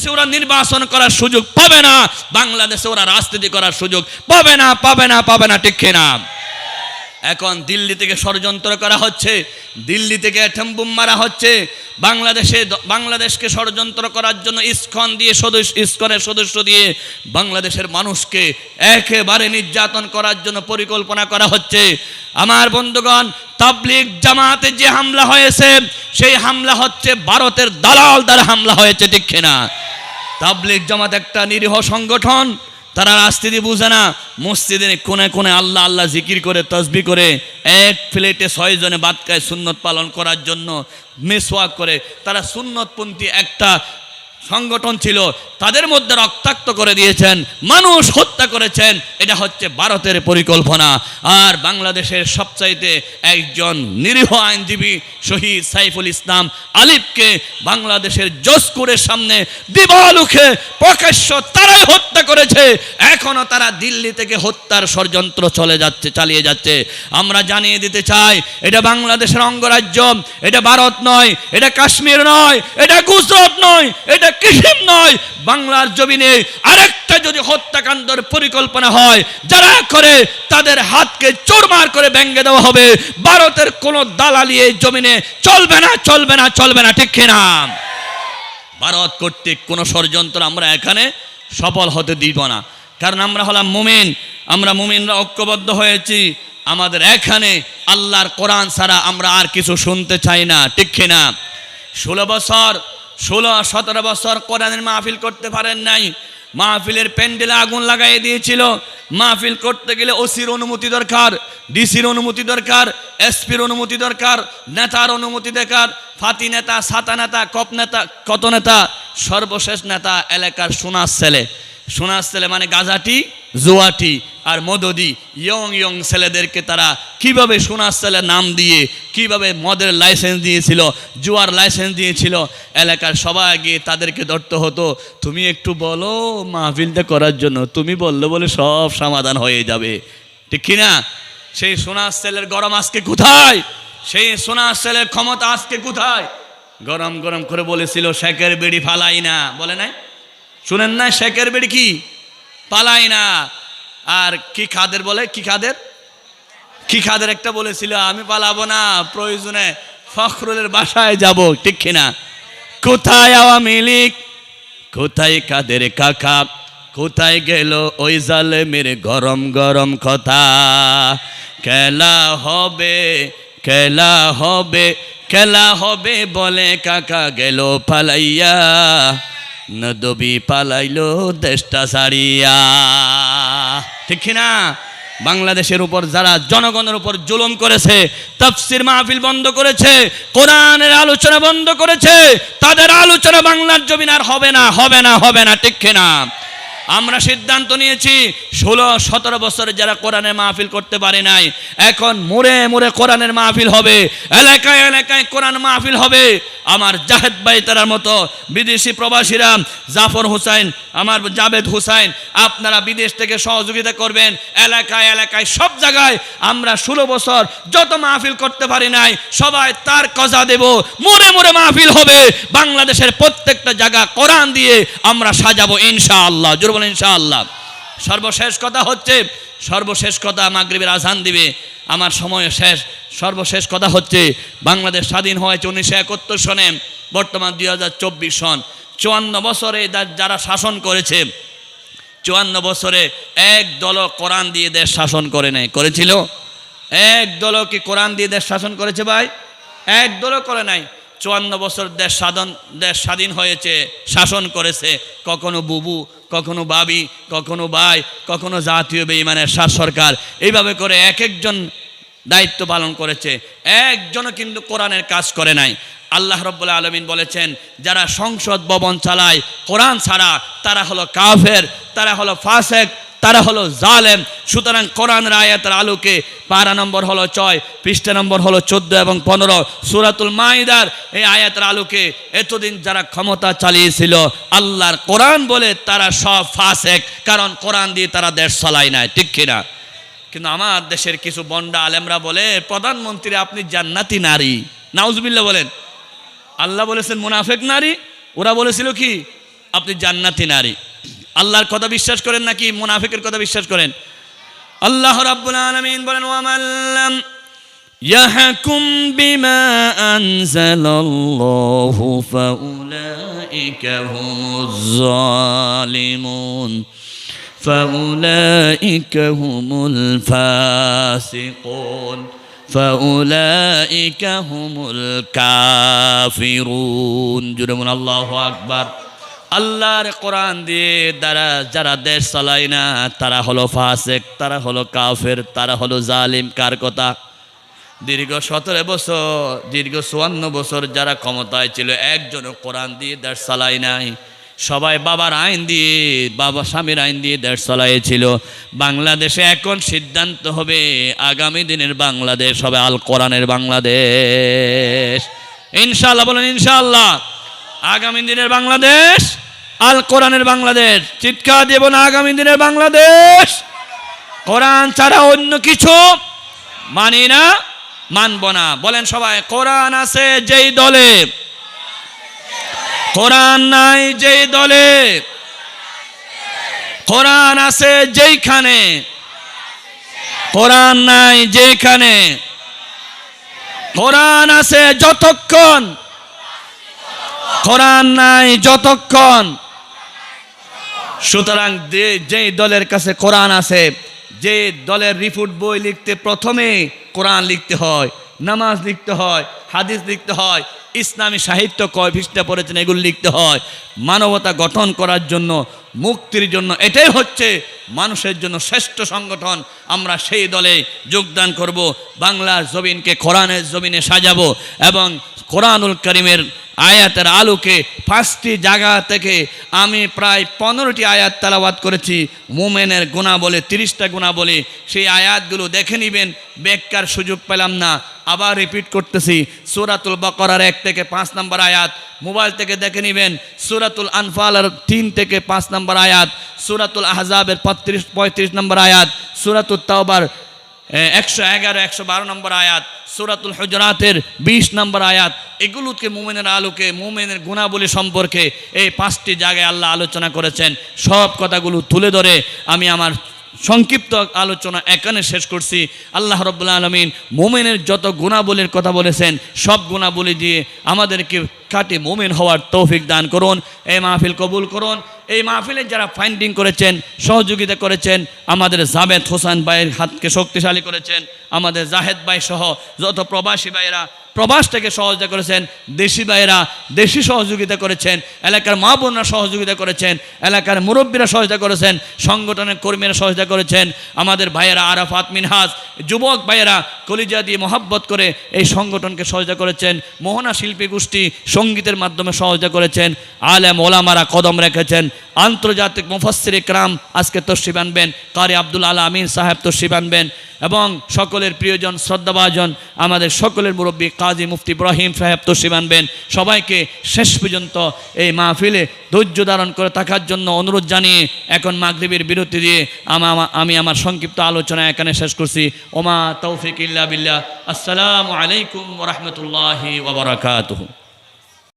বাংলাদেশে ওরা নির্বাচন করার সুযোগ পাবে না, বাংলাদেশে ওরা রাজনীতি করার সুযোগ পাবে না পাবে না পাবে না, ঠিক না এখন দিল্লি থেকে ষড়যন্ত্র করা হচ্ছে, দিল্লি থেকে অ্যাটম মারা হচ্ছে, বাংলাদেশে বাংলাদেশকে ষড়যন্ত্র করার জন্য ইস্কন দিয়ে সদস্য, ইস্কনের সদস্য দিয়ে বাংলাদেশের মানুষকে একেবারে নির্যাতন করার জন্য পরিকল্পনা করা হচ্ছে। আমার বন্ধুগণ, তাবলিগ জামাতে যে হামলা হয়েছে, সেই হামলা হচ্ছে ভারতের দালাল দ্বারা হামলা হয়েছে, ঠিক না তাবলিগ জামাত একটা নিরীহ সংগঠন, তারা রাস্তিদি বুঝে না। মসজিদে কোনে কোনে আল্লাহ আল্লাহ জিকির করে, তসবি করে, এক প্লেটে ছয়জনে বাদ খায় সুন্নত পালন করার জন্য মেসওয়াক করে। তারা সুন্নতপন্থী একটা সংগঠন ছিল, তাদের মধ্যে রক্তাক্ত করে দিয়েছেন, মানুষ হত্যা করেছেন, এটা হচ্ছে ভারতের পরিকল্পনা। আর বাংলাদেশের সবচাইতে একজন নিরীহ আইনজীবী শহীদ সাইফুল ইসলাম আলিফকে বাংলাদেশের জসকুরের সামনে দিবালুখে প্রকাশ্য তারাই হত্যা করেছে। এখনও তারা দিল্লি থেকে হত্যার ষড়যন্ত্র চলে যাচ্ছে, চালিয়ে যাচ্ছে। আমরা জানিয়ে দিতে চাই, এটা বাংলাদেশের অঙ্গরাজ্য, এটা ভারত নয়, এটা কাশ্মীর নয়, এটা গুজরাট নয়, এটা কিসিম নয়, বাংলার জমিনে আরেকটা যদি হত্যাকাণ্ডের পরিকল্পনা হয়, যারা করে তাদের হাতকে চোরমার করে ব্যঙ্গে দেওয়া হবে। ভারতের কোনো দালালি এই জমিনে চলবে না চলবে না চলবে না, ঠিক কিনা? ভারত কর্তৃক কোনো ষড়যন্ত্র আমরা এখানে সফল হতে দিব না। কারণ আমরা হলাম মুমিন, আমরা মুমিনরা ঐক্যবদ্ধ হয়েছি। আমাদের এখানে আল্লাহর কোরআন ছাড়া আমরা আর কিছু শুনতে চাই না, ঠিক কিনা? ষোলো বছর ষোলো সতেরো বছর কোরআনের মাহফিল করতে পারেন নাই। মাহফিলের প্যান্ডেলে আগুন লাগাই দিয়েছিল। মাহফিল করতে গেলে ওসির অনুমতি দরকার, ডিসির অনুমতি দরকার, এসপির অনুমতি দরকার, নেতার অনুমতি দরকার, ফাতি নেতা সাতা নেতা, কপ নেতা, কত নেতা, সর্বশেষ নেতা এলাকার সোনার ছেলে। সোনার ছেলে মানে গাজাটি, জোয়াটি আর মদদি, ইয়ং ইয়ং ছেলেদেরকে তারা কীভাবে সোনার ছেলে নাম দিয়ে, কীভাবে মদের লাইসেন্স দিয়েছিল, জুয়ার লাইসেন্স দিয়েছিল, এলাকার সবাই গিয়ে তাদেরকে ধরতে হতো, তুমি একটু বলো মাহফিলটা করার জন্য, তুমি বললে বলে সব সমাধান হয়ে যাবে। ঠিক কিনা? সেই সোনার ছেলের গরম আজকে কোথায়? সেই সোনার ছেলের ক্ষমতা আজকে কোথায়? গরম গরম করে বলেছিল, শেখের বেড়ি ফালাই না। বলে নাই? শুনেন না, শেখের বেড়ি কি? পালাই না। আর কি খাদের বলে? কি খাদের? কি খাদের একটা বলেছিল, আমি পালাবো না, প্রয়োজনে ফখরুলের বাসায় যাব। ঠিক কিনা কোথায় আওয়ামী লীগ? কোথায় কাদের কাকা? কোথায় গেল ওই জালে মেরে গরম গরম কথা? খেলা হবে খেলা হবে খেলা হবে বলে কাকা গেল পালাইয়া। নদবি পালাইলো দেশটা সারিয়া ঠিক না বাংলাদেশের উপর যারা জনগণের উপর জুলুম করেছে, তফসির মাহফিল বন্ধ করেছে, কোরআনের আলোচনা বন্ধ করেছে, তাদের আলোচনা বাংলার জমিন আর হবে না হবে না হবে না, ঠিক না আমরা সিদ্ধান্ত নিয়েছি, ষোলো, সতেরো বছরে যারা কোরআনের মাহফিল করতে পারে নাই, এখন মোড়ে মোড়ে কোরআনের মাহফিল হবে, এলাকায় এলাকায় কোরআন মাহফিল হবে। আমার জাহেদ ভাই তার মতো বিদেশি প্রবাসীরা, জাফর হুসাইন, আমার জাবেদ হুসাইন, আপনারা বিদেশ থেকে সহযোগিতা করবেন, এলাকায় এলাকায় সব জায়গায় আমরা ষোলো বছর যত মাহফিল করতে পারি নাই, সবাই তার কজা দেব, মোড়ে মোড়ে মাহফিল হবে, বাংলাদেশের প্রত্যেকটা জায়গা কোরআন দিয়ে আমরা সাজাবো ইনশাআল্লাহ। বলেন ইনশাআল্লাহ। সর্বশেষ কথা হচ্ছে, সর্বশেষ কথা মাগরিবের আজান দিবে, আমার সময় শেষ। সর্বশেষ কথা হচ্ছে, বাংলাদেশ স্বাধীন হয়েছে উনিশশো একাত্তর সনে, বর্তমান দুই হাজার চব্বিশ সন। চুয়ান্ন বছরে যারা শাসন করেছে, চুয়ান্ন বছরে এক দল কোরআন দিয়ে দেশ শাসন করে নেয় করেছিল? এক দল কি কোরআন দিয়ে দেশ শাসন করেছে ভাই? এক দলও করে নাই। চুয়ান্ন বছর দেশ স্বাধীন দেশ স্বাধীন হয়েছে, শাসন করেছে, কখনো বুবু, কখনো বাবি, কখনো ভাই, কখনো জাতীয় বেইমানের শাস সরকার। এইভাবে করে এক একজন দায়িত্ব পালন করেছে। একজনও কিন্তু কোরআনের কাজ করে নাই। আল্লাহ রব্বুল্লা আলমিন বলেছেন, যারা সংসদ ভবন চালায়, কোরআন ছাড়া তারা হলো কাফের, তারা হলো ফাসেক তারা হলো জালেম। সুতরাং কোরআনের আয়াতের আলোকে পারা নম্বর হলো ছয়, পৃষ্ঠা নম্বর হলো চোদ্দ এবং পনেরো। সুরাতুল মাইদার এই আয়াতের আলোকে এতদিন যারা ক্ষমতা চালিয়েছিল, আল্লাহর কোরআন বলে তারা সব ফাসেক, কারণ কোরআন দিয়ে তারা দেশ চালায় নাই, ঠিক কিনা? কিন্তু আমার দেশের কিছু বন্ডা আলেমরা বলে, প্রধানমন্ত্রী, আপনি জান্নাতি নারী। নাউজবিল্লা বলেন। আল্লাহ বলেছেন, মুনাফেক নারী? ওরা বলেছিল কি? আপনি জান্নাতি নারী। আল্লাহর কথা বিশ্বাস করেন নাকি মুনাফিকের কথা বিশ্বাস করেন আল্লাহ রাব্বুল আলামিন বলেন ওয়ামাল্লাম يحكم بما أنزل الله فأولئك هم الظالمون فأولئك هم الفاسقون فأولئك هم الكافرون جرم الله أكبر আল্লাহর কোরআন দিয়ে দ্বারা যারা দেশ চালায় না, তারা হলো ফাসেক, তারা হলো কাফের, তারা হলো জালিম, কার কথা? দীর্ঘ সতেরো বছর, দীর্ঘ চুয়ান্ন বছর যারা ক্ষমতায় ছিল, একজনও কোরআন দিয়ে দেশ চালায় নাই। সবাই বাবার আইন দিয়ে, বাবা স্বামীর আইন দিয়ে দেশ চালাইছিল। বাংলাদেশে এখন সিদ্ধান্ত হবে, আগামী দিনের বাংলাদেশ হবে আল কোরআনের বাংলাদেশ। ইনশাল্লাহ বলেন ইনশাল্লাহ আগামী দিনের বাংলাদেশ, আল কোরআনের বাংলাদেশ। চিৎকার দেব না আগামী দিনের বাংলাদেশ। কোরআন ছাড়া অন্য কিছু মানি না, মানব না। বলেন সবাই, কোরআন আছে যেই দলে। কোরআন নাই যেই দলে। কোরআন আছে যেইখানে। কোরআন নাই যেখানে কোরআন আছে যতক্ষণ কোরআন নাই যতক্ষণ। সুতরাং যে- দলের কাছে কোরআন আছে, যে দলের রিপোর্ট বই লিখতে প্রথমে কোরআন লিখতে হয়, নামাজ লিখতে হয়, হাদিস লিখতে হয়, ইসলামী সাহিত্য কয় পৃষ্ঠা পড়েছেন এগুলো লিখতে হয়। মানবতা গঠন করার জন্য, মুক্তির জন্য, এটাই হচ্ছে মানুষের জন্য শ্রেষ্ঠ সংগঠন। আমরা সেই দলে যোগদান করব, বাংলার জমিনকে কোরআনের জমিনে সাজাবো এবং কোরআনুল করিমের আয়াতের আলোকে পাঁচটি জায়গা থেকে আমি প্রায় পনেরোটি আয়াত তালাবাদ করেছি। মোমেনের গুণা বলে তিরিশটা গুণা বলে সেই আয়াতগুলো দেখে নেবেন, বেকার সুযোগ পেলাম না। আবার রিপিট করতেছি, সুরাতুল বকরার এক থেকে পাঁচ নম্বর আয়াত। মোবাইল থেকে দেখে নেবেন, সুরাতুল আনফালের তিন থেকে পাঁচ নম্বর আয়াত। সুরাতুল আহজাবের পঁয়ত্রিশ পঁয়ত্রিশ নম্বর আয়াত। সুরাতুল তাওবার একশো এগারো, একশো বারো নম্বর আয়াত, সুরাতুল হজরাতের বিশ নম্বর আয়াত। এগুলোকে মোমেনের আলোকে, মোমেনের গুণাবলী সম্পর্কে এই পাঁচটি জায়গায় আল্লাহ আলোচনা করেছেন। সব কথাগুলো তুলে ধরে আমি আমার সংক্ষিপ্ত আলোচনা এখানে শেষ করছি। আল্লাহ রব্বুল্লা আলমিন মোমেনের যত গুণাবলীর কথা বলেছেন, সব গুণাবলী দিয়ে আমাদেরকে কাটে মোমেন হওয়ার তৌফিক দান করুন। এ মাহফিল কবুল করুন। এই মাহফিলে যারা ফাইন্ডিং করেছেন, সহযোগিতা করেছেন, আমাদের জাবেদ হোসেন ভাইয়ের হাতকে শক্তিশালী করেছেন, আমাদের জাহেদ ভাই সহ যত প্রবাসী ভাইয়েরা প্রবাস থেকে সহযোগিতা করেছেন, দেশি ভাইয়েরা দেশি সহযোগিতা করেছেন, এলাকার মা বোনরা সহযোগিতা করেছেন, এলাকার মুরব্বীরা সহযোগিতা করেছেন, সংগঠনের কর্মীরা সহযোগিতা করেছেন, আমাদের ভাইয়েরা আরাফাত মিনহাজ, যুবক ভাইয়েরা কলিজা দিয়ে মহাব্বত করে এই সংগঠনকে সহযোগিতা করেছেন, মোহনা শিল্পী গোষ্ঠী সঙ্গীতের মাধ্যমে সহযোগিতা করেছেন, আলেম ওলামারা কদম রেখেছেন আন্তর্জাতিক মুফাসসির ইকরাম আজকে তশরিফ আনবেন, কারি আব্দুল আলা আমিন সাহেব তশরিফ আনবেন এবং সকলের প্রিয়জন, শ্রদ্ধাভাজন, আমাদের সকলের মুরব্বী কাজী মুফতি ইব্রাহিম সাহেব তশরিফ আনবেন। সবাইকে শেষ পর্যন্ত এই মাহফিলে ধৈর্য ধারণ করে থাকার জন্য অনুরোধ জানিয়ে এখন মাগরিবের বিরতি দিয়ে আমা- আমি আমার সংক্ষিপ্ত আলোচনা এখানে শেষ করছি। ওমা তৌফিক ইল্লা বিল্লাহ। আসসালামু আলাইকুম রহমতুল্লাহি ওবরাকাতুহু